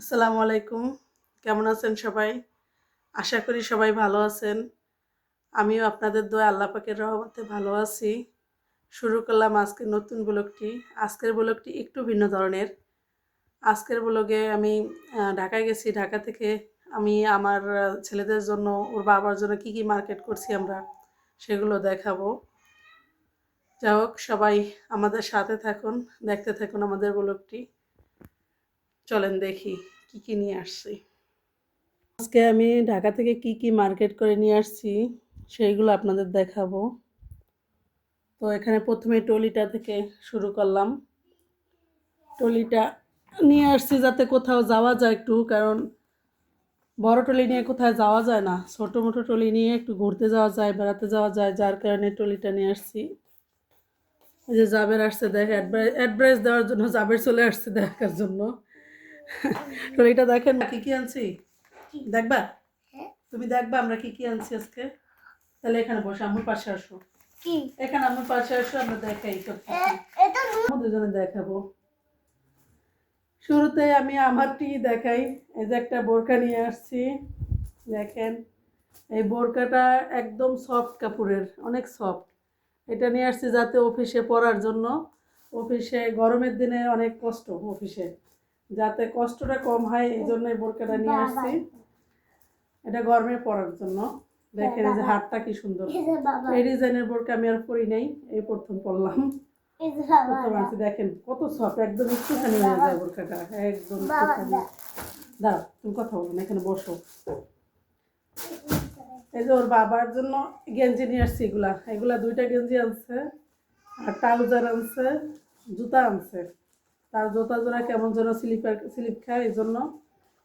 আসসালামু আলাইকুম। কেমন আছেন সবাই? আশা করি সবাই ভালো আছেন। আমিও আপনাদের দোয়া আল্লাহ পাকের রহমতে ভালো আছি। শুরু করলাম আজকের নতুন ব্লগটি। আজকের ব্লগটি একটু ভিন্ন ধরনের। আজকের ব্লগে আমি ঢাকায় গেছি। ঢাকা থেকে আমি আমার ছেলেদের জন্য, ওর বাবার জন্য কি কি মার্কেট করছি আমরা, সেগুলো দেখাবো। যাই হোক, সবাই আমাদের সাথে থাকুন, দেখতে থাকুন আমাদের ব্লগটি। চলেন দেখি কি কি নিয়ে আসছি। আজকে আমি ঢাকা থেকে কি কি মার্কেট করে নিয়ে আসছি সেইগুলো আপনাদের দেখাবো। তো এখানে প্রথমে টলিটা থেকে শুরু করলাম। টলিটা নিয়ে আসছি যাতে কোথাও যাওয়া যায় একটু, কারণ বড় টলি নিয়ে কোথায় যাওয়া যায় না। ছোটো মোটো টলি নিয়ে একটু ঘুরতে যাওয়া যায়, বেড়াতে যাওয়া যায়, যার কারণে টলিটা নিয়ে আসছি। এই যে জাবের আসছে, দেখ অ্যাডভাইস দেওয়ার জন্য জাবের চলে আসছে দেখার জন্য। টলিটা দেখেন কি কি আনছি? দেখবা? তুমি দেখবা আমরা কি কি আনছি আজকে? তাহলে এখানে বসে আমার পাশে আসো। কি? এখানে আমার পাশে আসো আমরা দেখাই সব এটা দুজনে দেখাবো। শুরুতে আমি আমারটি দেখাই। এই যে একটা বোরকা নিয়ে আসছি। দেখেন এই বোরকাটা একদম সফট কাপড়ের অনেক সফট এটা নিয়ে আসছি যাতে অফিসে পরার জন্য। অফিসে গরমের দিনে অনেক কষ্ট অফিসে। যাতে কষ্টটা কম হয় এই জন্য এই বোরকাটা নিয়ে আসছি। এটা গরমে পরার জন্য। দেখেন এই যে হাতটা কি সুন্দর। এই ডিজাইনের বোরকা আমি আর পরি নাই এই প্রথম পরলাম। প্রথম আছে দেখেন কত সফট একদম একটুখানি হয়ে যায় বোরকাটা একদম দাঁড়াও তুমি কথা বলো না এখানে বসো। এই যে ওর বাবার জন্য গেঞ্জি নিয়ে আসছি এগুলা। এগুলা দুইটা গেঞ্জি আনছে আর ট্রাউজার আনছে জুতা আনছে। তার জুতা জোড়া কেমন যেন স্লিপার স্লিপ খায় এই জন্য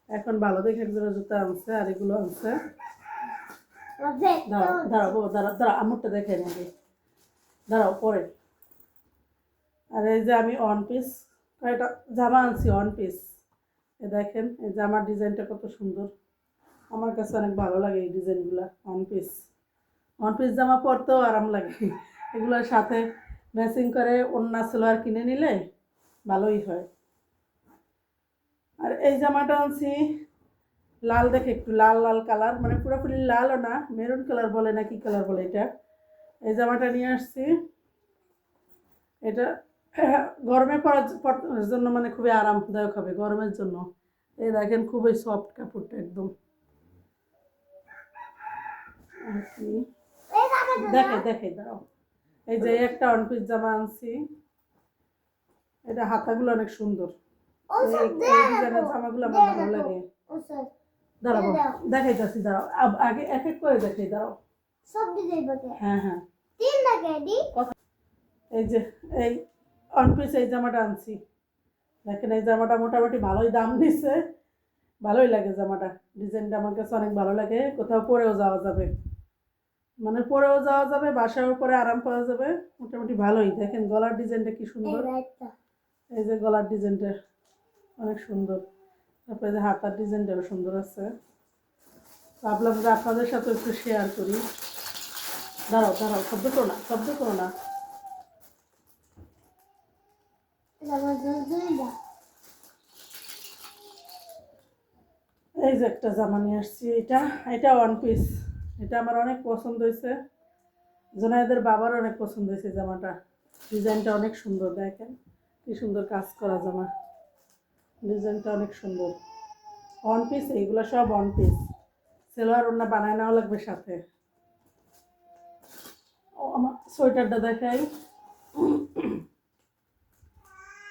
এখন ভালো দেখে এক জোড়া জুতা আনছে আর এগুলো আনছে। দাঁড়াও বাবা, দাঁড়াও দাঁড়াও, আমুরটা দেখে নেবে দাঁড়াও, পরে। আর এই যে আমি অন পিস কয়েকটা জামা আনছি অন পিস এ দেখেন, এই জামার ডিজাইনটা কত সুন্দর। আমার কাছে অনেক ভালো লাগে এই ডিজাইনগুলো অন পিস অন পিস জামা পরতেও আরাম লাগে। এগুলোর সাথে ম্যাচিং করে ওন্না সালোয়ার কিনে নিলে ভালোই হয়। আর এই জামাটা আনছি লাল দেখে একটু লাল লাল কালার মানে পুরোপুরি লালও না মেরুন কালার বলে না কি কালার বলে এটা। এই জামাটা নিয়ে আসছি। এটা গরমে পরার জন্য মানে খুবই আরামদায়ক হবে গরমের জন্য। এই দেখেন খুবই সফট কাপড়টা একদম। দেখে দেখে দাও এই যে একটা অনপিস জামা আনছি। এটা হাতাগুলো অনেক সুন্দর। জামাগুলো আমার ভালো লাগে। দাঁড়াবো। দেখাইতেছি দাঁড়াও। আগে এক এক করে দেখাই দাঁড়াও। সব হ্যাঁ হ্যাঁ। তিন এই যে এই অন পিস এই জামাটা আনছি। দেখেন এই জামাটা মোটামুটি ভালোই দাম নিচ্ছে ভালোই লাগে জামাটা। ডিজাইনটা আমার কাছে অনেক ভালো লাগে। কোথাও পরেও যাওয়া যাবে। মানে পরেও যাওয়া যাবে বাসার উপরে আরাম পাওয়া যাবে। মোটামুটি ভালোই। দেখেন গলার ডিজাইনটা কি সুন্দর। এই যে গলার ডিজাইনটা অনেক সুন্দর। তারপরে যে হাতার ডিজাইনটাও সুন্দর আছে। ভাবলাম যে আপনাদের সাথে একটু শেয়ার করি। দাঁড়াও দাঁড়াও, শব্দ করো না, শব্দ করো না। এই যে একটা জামা নিয়ে আসছি, এটা এটা ওয়ান পিস এটা আমার অনেক পছন্দ হয়েছে। জোনায়েদের বাবার অনেক পছন্দ হয়েছে জামাটা। ডিজাইনটা অনেক সুন্দর, দেখেন। কি সুন্দর কাজ করা জামা। ডিজাইনটা অনেক সুন্দর। ওয়ান পিস এইগুলো সব ওয়ান পিস সেলোয়ার ওনা বানায় নেওয়া লাগবে সাথে। ও, আমার সোয়েটারটা দেখাই।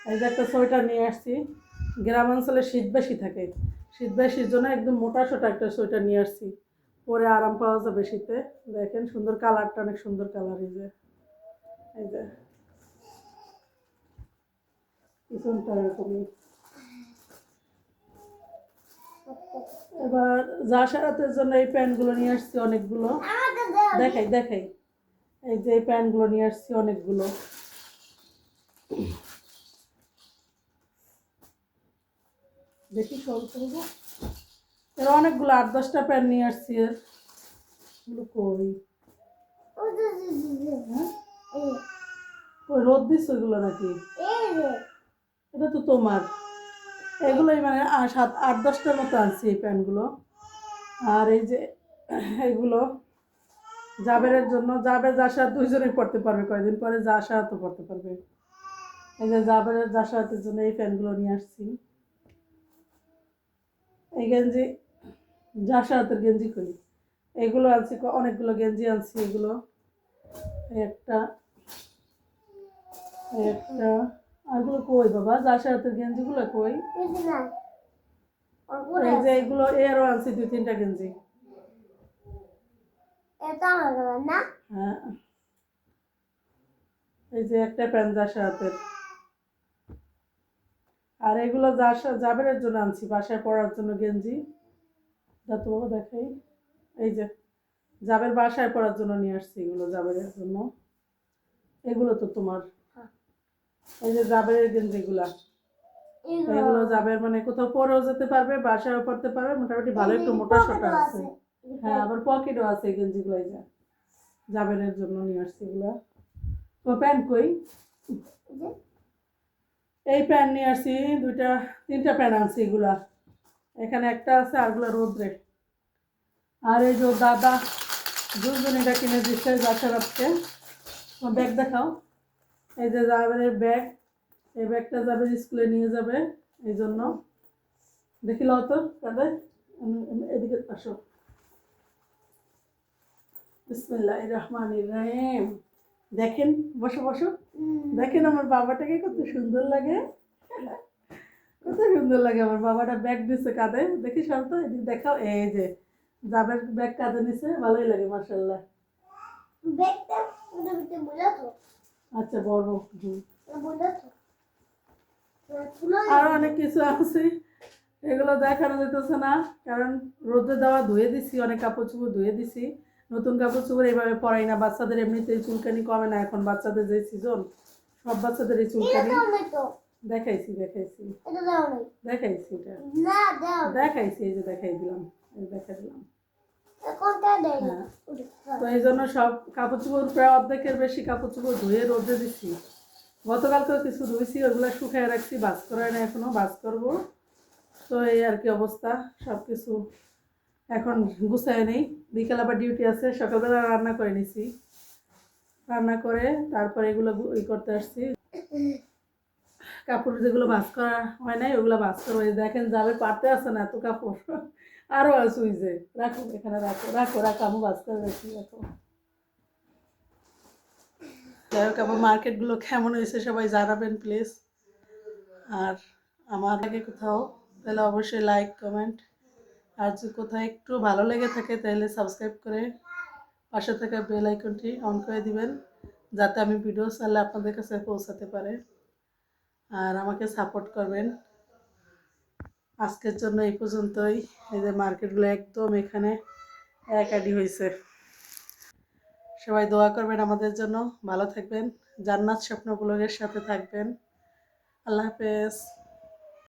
এই যে একটা সোয়েটার নিয়ে আসছি। গ্রাম অঞ্চলে শীত বেশি থাকে। শীত বেশির জন্য একদম মোটা সোটা একটা সোয়েটার নিয়ে আসছি। পরে আরাম পাওয়া যাবে শীতে। দেখেন, সুন্দর কালারটা, অনেক সুন্দর কালার এই যে। এই যে। এবার যা সারাতের জন্য এই প্যান্টগুলো নিয়ে আসছি অনেকগুলো। দেখাই দেখাই। এই যে এই প্যান্টগুলো নিয়ে আসছি অনেকগুলো। দেখি সব করব। এর অনেকগুলো, আট দশটা প্যান্ট নিয়ে আসছি এর। কই? হ্যাঁ? ওই রোদ দিস ওইগুলো নাকি? এটা তো তোমার। এগুলোই মানে সাত, আট, দশটার মতো আনছি এই প্যান্টগুলো আর এই যে এইগুলো জাবেরের জন্য, জাবের জাসার দুইজনেই পড়তে পারবে কয়দিন পরে জাসা তো পড়তে পারবে। এই যে জাবেরের জাসাতের জন্য এই প্যান্টগুলো নিয়ে আসছি। এই গেঞ্জি জাসাতের গেঞ্জি করি এগুলো আনছি অনেকগুলো গেঞ্জি আনছি এগুলো। একটা একটা আরগুলো কই বাবা? জাসাতের গেঞ্জিগুলো কই? এই যে এগুলো এরও আনছি দুই তিনটা গেঞ্জি। হ্যাঁ। এই যে একটা প্যান্ট যার হাতের আর এগুলো যার জাবেরের জন্য আনছি বাসায় পড়ার জন্য গেঞ্জি। যা তো বাবা দেখাই। এই যে জাবের বাসায় পড়ার জন্য নিয়ে আসছি এগুলো জাবেরের জন্য। এগুলো তো তোমার এই যে জাবেরের গেঞ্জিগুলা এগুলো। জাবের মানে কোথাও পরেও যেতে পারবে বাসায়ও পরতে পারবে মোটামুটি ভালো একটু মোটা সোটা আছে। হ্যাঁ আবার পকেটও আছে এই গেঞ্জিগুলো এই যে জাবেরের জন্য নিয়ে আসছি এগুলো। তো প্যান্ট কই? এই প্যান্ট নিয়ে আসছি দুইটা তিনটা প্যান্ট আনছি এগুলা। এখানে একটা আছে আরগুলো রোদ্রে। আর এই যে দাদা দাদা দুজনীটা কিনে দিচ্ছে বাচ্চারাতকে ব্যাগ দেখাও। এই যে জাবেরের ব্যাগ এই ব্যাগটা যাবে স্কুলে নিয়ে যাবে এই জন্য। দেখি লও তো কাদের এদিকে আসো। বিসমিল্লাহ রহমান রহিম। দেখেন বসো বসো। দেখেন আমার বাবাটাকে কত সুন্দর লাগে। কত সুন্দর লাগে আমার বাবাটা ব্যাগ দিছে কাঁধে দেখি সব তো এদিকে দেখাও। এই যে জাবের ব্যাগ কাঁধে নিছে। ভালোই লাগে মার্শাল্লাহ ব্যাগটা তো। আচ্ছা বড়। আরও অনেক কিছু আছে। এগুলো দেখানো যেতেছে না কারণ রোদে দেওয়া ধুয়ে দিছি অনেক কাপড় চোপড় ধুয়ে দিছি। নতুন কাপড় চোপড় এইভাবে পরাই না বাচ্চাদের এমনিতেই চুলকানি কমে না এখন বাচ্চাদের যে সিজন সব বাচ্চাদের এই চুলকানি। দেখাইছি দেখাইছি। দেখাইছি এটা। দেখাইছি এই যে দেখাই দিলাম দেখাই দিলাম। তো এই জন্য সব কাপড় চোপড় প্রায় অর্ধেকের বেশি কাপড় চোপড় ধুয়ে রোদে দিছি। গতকাল তো কিছু ধুইছি ওগুলো শুকায় রাখছি বাস করায় না এখনও বাস করব। তো এই আর কি অবস্থা সব কিছু এখন গুছায় নেই। বিকাল আবার ডিউটি আছে সকালবেলা রান্না করে নিছি। রান্না করে তারপরে এগুলো ই করতে আসছি। কাপড় যেগুলো ভাস করা হয় নাই ওগুলো ভাস করব। দেখেন যাবে পারতে আসে না এত কাপড়। আরও আছে ওই যে, রাখো, এখানে রাখো রাখো রাখো, আমি করে রাখি রাখো। যাই হোক, আমার মার্কেটগুলো কেমন হয়েছে সবাই জানাবেন প্লিজ আর আমার আগে কোথাও, তাহলে অবশ্যই লাইক কমেন্ট আর যদি কোথাও একটু ভালো লেগে থাকে, তাহলে সাবস্ক্রাইব করে পাশে থাকা বেল আইকনটি অন করে দিবেন, যাতে আমি ভিডিও চাইলে আপনাদের কাছে পৌঁছাতে পারে। আর আমাকে সাপোর্ট করবেন। আজকের জন্য এই পর্যন্তই। এই যে মার্কেটগুলো একদম এখানে একাডি হয়েছে সবাই দোয়া করবেন আমাদের জন্য। ভালো থাকবেন। জান্নাত স্বপ্ন ব্লগের সাথে থাকবেন। আল্লাহ হাফেজ।